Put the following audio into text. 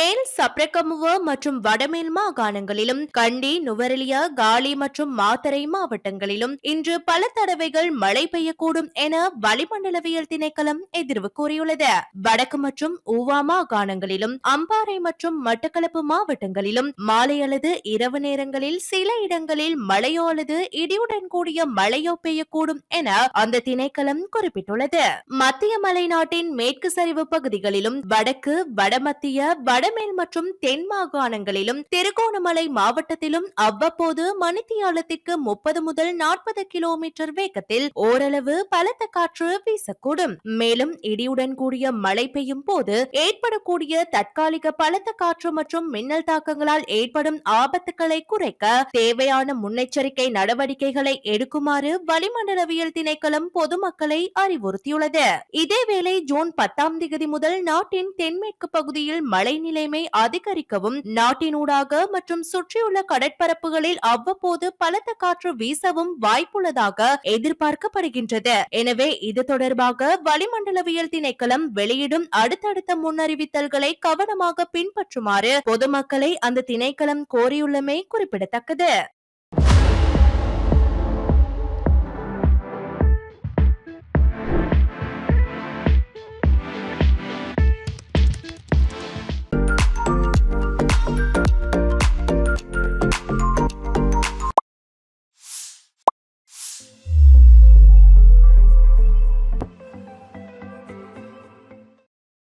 மேல் சப்ரகமுவ மற்றும் வடமேல் மாகாணங்களிலும் கண்டி நுவரெலியா காலி மற்றும் மாத்தரை மாவட்டங்களிலும் இன்று பல தடவைகள் மழை பெய்யக்கூடும் என வளிமண்டலவியல் திணைக்களம் எதிர்வு கூறியுள்ளது. வடக்கு மற்றும் ஊவா மாகாணங்களிலும் அம்பாறை மற்றும் மட்டக்களப்பு மாவட்டங்களிலும் மாலை அல்லது இரவு நேரங்களில் சில இடங்களில் மழையோ அல்லது இடியுடன் கூடிய மழையோ பெய்யக்கூடும் என அந்த திணைக்களம் குறிப்பிட்டுள்ளது. மத்திய மலைநாட்டின் மேற்கு சரிவு பகுதிகளிலும் வடக்கு வடமத்திய வட வடமேல் மற்றும் தென் மாகாணங்களிலும் திருகோணமலை மாவட்டத்திலும் அவ்வப்போது மணித்தியாலத்திற்கு முப்பது முதல் நாற்பது கிலோமீட்டர் வேகத்தில் ஓரளவு பலத்த காற்று வீசக்கூடும். மேலும் இடியுடன் கூடிய மழை பெய்யும் போது ஏற்படக்கூடிய தற்காலிக பலத்த காற்று மற்றும் மின்னல் தாக்கங்களால் ஏற்படும் ஆபத்துகளை குறைக்க தேவையான முன்னெச்சரிக்கை நடவடிக்கைகளை எடுக்குமாறு வளிமண்டலவியல் திணைக்களம் பொதுமக்களை அறிவுறுத்தியுள்ளது. இதேவேளை ஜூன் பத்தாம் தேதி முதல் நாட்டின் தென்மேற்கு பகுதியில் மழை நிலைமை அதிகரிக்கவும் நாட்டினூடாக மற்றும் சுற்றியுள்ள கடற்பரப்புகளில் அவ்வப்போது பலத்த காற்று வீசவும் வாய்ப்புள்ளதாக எதிர்பார்க்கப்படுகின்றது. எனவே இது தொடர்பாக வளிமண்டலவியல் திணைக்களம் வெளியிடும் அடுத்தடுத்த முன்னறிவித்தல்களை கவனமாக பின்பற்றுமாறு பொதுமக்களை அந்த திணைக்களம் கோரியுள்ளமை குறிப்பிடத்தக்கது.